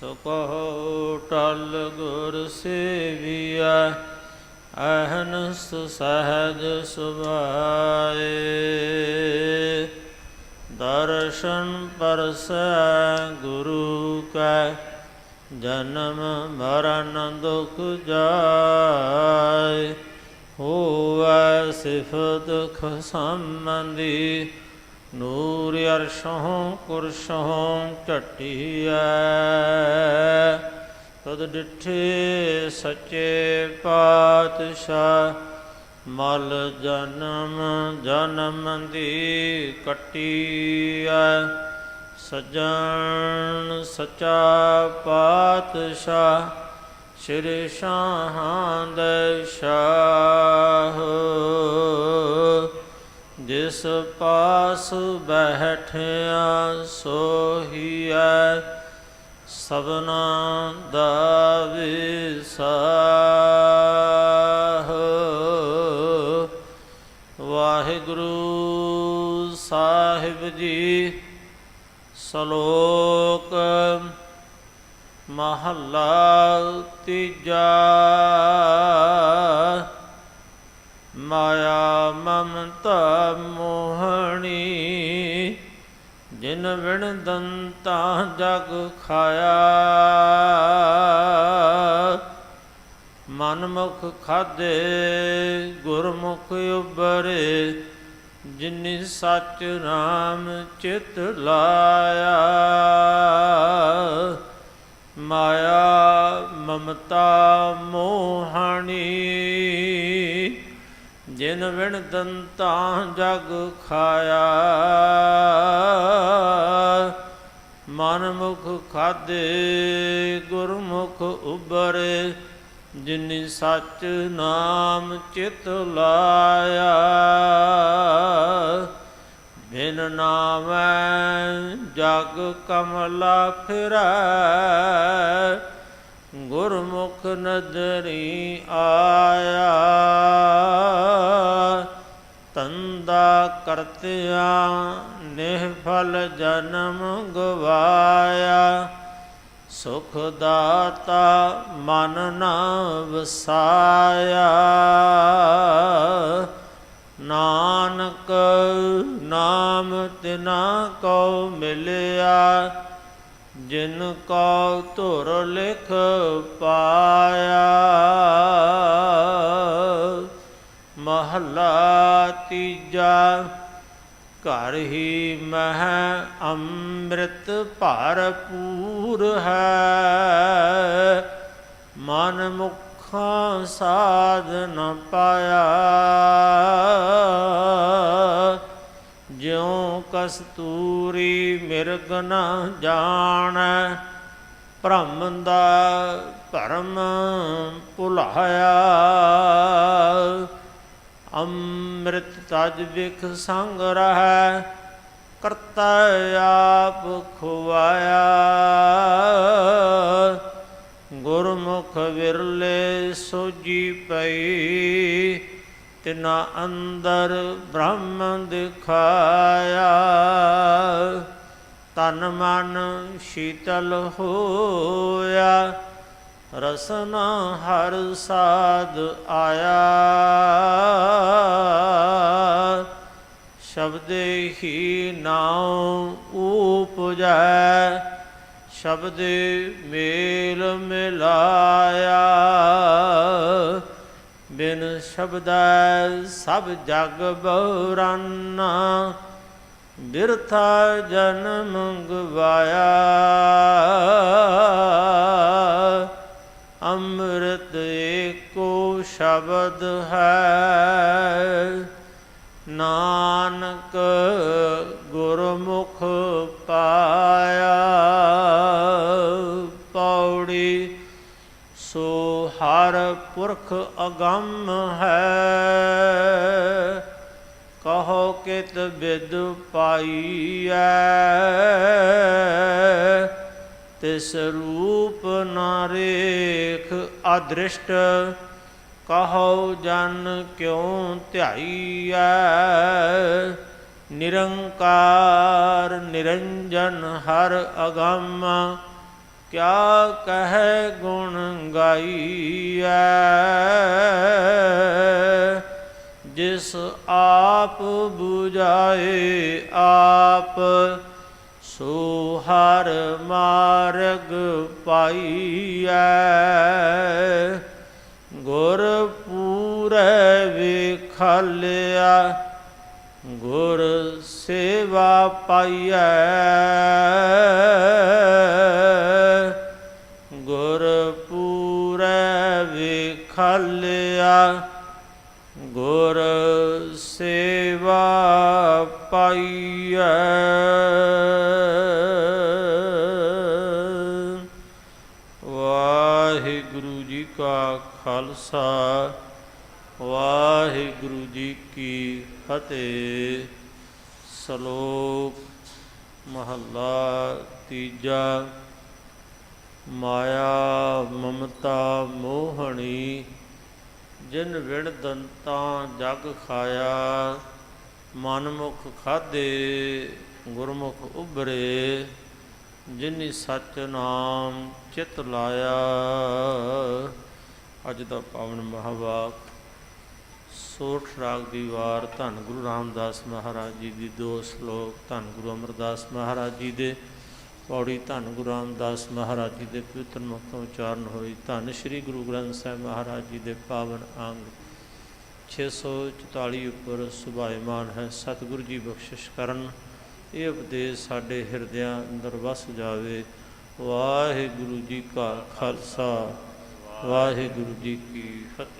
ਸੋ ਕਹੋ ਟਲ ਗੁਰ ਸੇਵੀਆ ਅਹਨਸ ਸਹਜ ਸੁਭਾਏ। ਦਰਸ਼ਨ ਪਰਸੈ ਗੁਰੂ ਕੈ, ਜਨਮ ਮਰਨ ਦੁਖ ਜਾਏ। ਹੋਵੈ ਸਿਫਤ ਸੰਬੰਧੀ ਨੂਰ ਅਰਸ਼ੋਂ ਕੁਰਸ਼ੋਂ ਝਟਿਐ, ਤਦ ਡਿਠੇ ਸੱਚੇ ਪਾਤਸ਼ਾਹ, ਮਲ ਜਨਮ ਜਨਮ ਦੀ ਕਟਿਐ। ਸਜਣ ਸਚਾ ਪਾਤਸ਼ਾਹ, ਸ਼੍ਰੀ ਸ਼ਾਹਾਂ ਦੇ ਸ਼ਾਹ। ਜਿਸ ਪਾਸ ਬੈਠਿਆ ਸੋਹੀਐ ਸਭਨਾ ਦਾ ਵਿਸਾਹ। ਵਾਹਿਗੁਰੂ ਸਾਹਿਬ ਜੀ ਸ਼ਲੋਕ ਮਹੱਲਾ ਤੀਜਾ। ਮੋਹਣੀ, ਜਿਨ ਵਿਣ ਦੰਤਾ ਜਗ ਖਾਇਆ। ਮਨਮੁਖ ਖਾਦੇ ਗੁਰਮੁਖ ਉਬਰੇ ਜਿਨੀ ਸਚ ਨਾਮ ਚਿਤ ਲਾਇਆ। ਮਾਇਆ ਮਮਤਾ ਵਿਣ ਦੰਤਾ ਜਗ ਖਾਇਆ। ਮਨ ਮੁਖ ਖਾਦੇ ਗੁਰਮੁਖ ਉਬਰੇ ਜਿਨੀ ਸਚ ਨਾਮ ਚਿਤ ਲਾਇਆ। ਬਿਨ ਨਾਮੈ ਜਗ ਕਮਲਾ ਫਿਰੈ, ਗੁਰਮੁਖ ਨਦਰੀ ਆਇਆ। ਕਰਤਿਆ ਨਿਹਫਲ ਜਨਮ ਗਵਾਇਆ। ਸੁਖ ਦਾਤਾ ਮਨ ਨਾ ਵਸਾਇਆ। ਨਾਨਕ ਨਾਮ ਤਿਨਾ ਕੋ ਮਿਲਿਆ, ਜਿਨ ਕੋ ਧੁਰ ਲਿਖ ਪਾਇਆ। ਤੀਜਾ ਘਰ ਹੀ ਮਹਿ ਅੰਮ੍ਰਿਤ ਭਰਪੂਰ ਹੈ। ਮਨ ਮੁਖਾਂ ਸਾਧ ਨ ਪਾਇਆ। ਜਿਉ ਕਸਤੂਰੀ ਮਿਰਗ ਨ ਜਾਣ, ਭ੍ਰਮ ਦਾ ਭਰਮ ਭੁਲਾਇਆ। ਅੰਮ੍ਰਿਤ ਤਜ ਵਿਖ ਸੰਗ ਰਹਿ, ਕਰਤਾ ਆਪ ਖੁਆਇਆ ਗੁਰਮੁਖ ਵਿਰਲੇ ਸੋਜੀ ਪਈ, ਤਿਨਾ ਅੰਦਰ ਬ੍ਰਹਮ ਦਿਖਾਇਆ। ਤਨ ਮਨ ਸ਼ੀਤਲ ਹੋਇਆ, ਰਸਨਾ ਹਰ ਸਾਧ ਆਇਆ। ਸ਼ਬਦ ਮੇਲ ਮਿਲਾਇਆ। ਬਿਨ ਸ਼ਬਦੈ ਸਭ ਜਗ ਬਉਰਾਨਾ ਬਿਰਥਾ ਜਨਮ ਗਵਾਇਆ ਅੰਮ੍ਰਿਤ ਏਕੋ ਸ਼ਬਦ ਹੈ। ਨਾਨਕ ਪੁਰਖ ਅਗੰਮ ਹੈ। ਕਹੋ ਕਿਤ ਬਿਦ ਪਾਈਐ। ਤਿਸ ਰੂਪ ਨਾ ਰੇਖ ਅਦ੍ਰਿਸ਼ਟ। ਕਹੋ ਜਨ ਕਿਉ ਧਿਆਈਐ। ਨਿਰੰਕਾਰ ਨਿਰੰਜਨ ਹਰ ਅਗੰਮ। ਕਿਆ ਕਹਿ ਗੁਣ ਗਾਈਐ? ਜਿਸ ਆਪ 부ਝਾਏ ਆਪ, ਸੋ ਹਰ ਮਾਰਗ ਪਾਈਐ। ਗੁਰ ਪੂਰੈ ਵਿਖਾਲਿਆ ਗੁਰ ਸੇਵਾ ਪਾਈਐ। ਗੁਰ ਪੂਰੈ ਵਿਖਾਲਿਆ। ਗੁਰ ਸੇਵਾ ਪਾਈਐ। ਵਾਹਿਗੁਰੂ ਜੀ ਕਾ ਖਾਲਸਾ। ਵਾਹਿਗੁਰੂ ਜੀ ਕੀ ਫਤਿਹ। ਸ਼ਲੋਕ ਮਹੱਲਾ ਤੀਜਾ। ਮਾਇਆ ਮਮਤਾ ਮੋਹਣੀ, ਜਿਨ ਵਿਣ ਦੰਤਾਂ ਜਗ ਖਾਇਆ, ਮਨਮੁਖ ਖਾਦੇ ਗੁਰਮੁਖ ਉਬਰੇ ਜਿਨੀ ਸਚ ਨਾਮ ਚਿਤ ਲਾਇਆ। ਅੱਜ ਦਾ ਪਾਵਨ ਮਹਾਵਾਕ ਸੋਠ ਰਾਗ ਦੀ ਵਾਰ ਧੰਨ ਗੁਰੂ ਰਾਮਦਾਸ ਮਹਾਰਾਜ ਜੀ ਦੀ ਦੋ ਸ਼ਲੋਕ ਧੰਨ ਗੁਰੂ ਅਮਰਦਾਸ ਮਹਾਰਾਜ ਜੀ ਦੇ, ਪੌੜੀ ਧੰਨ ਗੁਰੂ ਰਾਮਦਾਸ ਮਹਾਰਾਜ ਜੀ ਦੇ ਪਵਿੱਤਰ ਮੁਖ ਤੋਂ ਉਚਾਰਨ ਹੋਈ ਧੰਨ ਸ੍ਰੀ ਗੁਰੂ ਗ੍ਰੰਥ ਸਾਹਿਬ ਮਹਾਰਾਜ ਜੀ ਦੇ ਪਾਵਨ ਅੰਗ 644 ਉੱਪਰ ਸੁਭਾਇਮਾਨ ਹੈ। ਸਤਿਗੁਰੂ ਜੀ ਬਖਸ਼ਿਸ਼ ਕਰਨ। ਇਹ ਉਪਦੇਸ਼ ਸਾਡੇ ਹਿਰਦਿਆਂ ਅੰਦਰ ਵਸ ਜਾਵੇ। ਵਾਹਿਗੁਰੂ ਜੀ ਕਾ ਖਾਲਸਾ, ਵਾਹਿਗੁਰੂ ਜੀ ਕੀ ਫਤਿਹ।